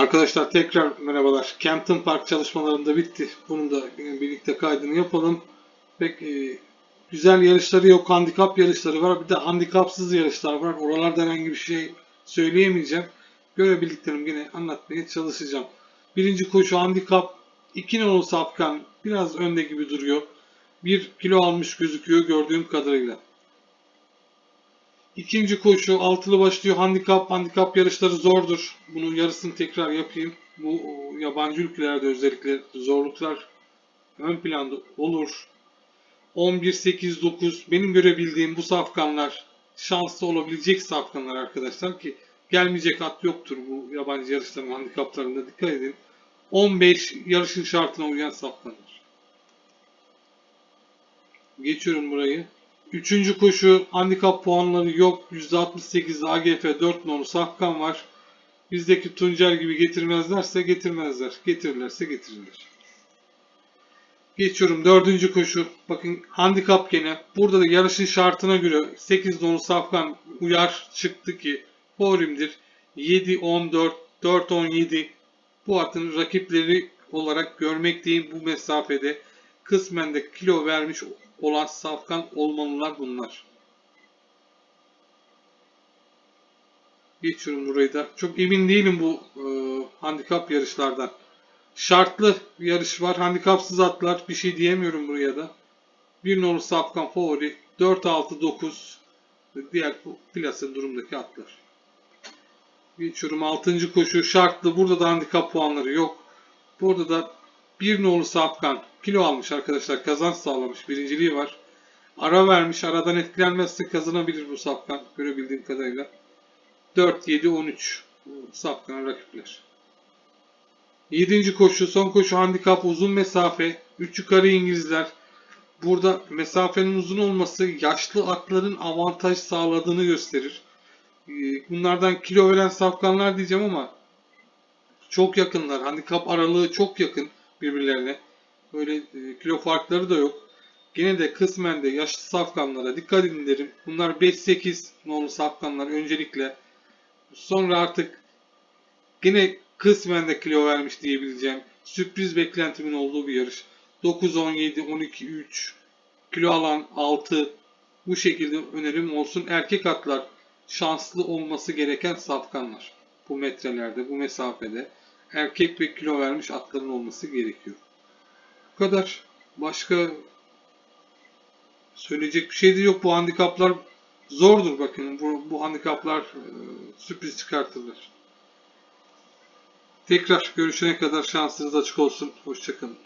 Arkadaşlar tekrar merhabalar. Campton Park çalışmalarında bitti. Bunun da birlikte kaydını yapalım. Pek e, güzel yarışları yok. Handikap yarışları var. Bir de handikapsız yarışlar var. Oralarda herhangi bir şey söyleyemeyeceğim. Görebildiklerimi yine anlatmaya çalışacağım. Birinci koşu handikap. 2 nolu sapkan biraz önde gibi duruyor. 1 kilo almış gözüküyor gördüğüm kadarıyla. İkinci koşu altılı başlıyor. Handikap, handikap yarışları zordur. Bunun yarısını tekrar yapayım. Bu yabancı ülkelerde özellikle zorluklar ön planda olur. 11, 8, 9 benim görebildiğim bu safkanlar şanslı olabilecek safkanlar arkadaşlar ki gelmeyecek at yoktur bu yabancı yarışların handikaplarında dikkat edin. 15 yarışın şartına uyan safkanlar. Geçiyorum burayı. Üçüncü koşu handikap puanları yok. %68 AGF 4 nolu safkan var. Bizdeki Tuncer gibi getirmezlerse getirmezler. Getirirlerse getirirler. Geçiyorum dördüncü koşu. Bakın handikap gene. Burada da yarışın şartına göre 8 nolu safkan uyar çıktı ki favorimdir. 7, 14, 4, 17 bu atın rakipleri olarak görmekteyim bu mesafede. Kısmen de kilo vermiş olan safkan olmalılar bunlar. Geçiyorum burayı da. Çok emin değilim bu e, handikap yarışlardan. Şartlı yarış var. Handikapsız atlar. Bir şey diyemiyorum buraya da. Bir nolu safkan favori. 4, 6, 9. Diğer plase durumdaki atlar. Geçiyorum 6. koşu. Şartlı. Burada da handikap puanları yok. Burada da bir nolu safkan kilo almış arkadaşlar. Kazanç sağlamış. Birinciliği var. Ara vermiş. Aradan etkilenmezse kazanabilir bu safkan. Görebildiğim kadarıyla. 4, 7, 13 safkan rakipler. 7. koşu. Son koşu handikap uzun mesafe. 3 yukarı İngilizler. Burada mesafenin uzun olması yaşlı atların avantaj sağladığını gösterir. Ee, Bunlardan kilo veren safkanlar diyeceğim ama çok yakınlar. Handikap aralığı çok yakın birbirlerine. Böyle e, kilo farkları da yok. Gene de kısmen de yaşlı safkanlara dikkat edin derim. Bunlar 5-8 nolu safkanlar öncelikle. Sonra artık gene kısmen de kilo vermiş diyebileceğim. Sürpriz beklentimin olduğu bir yarış. 9, 17, 12, 3, kilo alan 6 bu şekilde önerim olsun. Erkek atlar şanslı olması gereken safkanlar. Bu metrelerde, bu mesafede erkek ve kilo vermiş atların olması gerekiyor. Bu kadar. Başka söyleyecek bir şey de yok. Bu handikaplar zordur bakın. Bu, bu handikaplar e, sürpriz çıkartılır. Tekrar görüşene kadar şansınız açık olsun. Hoşçakalın.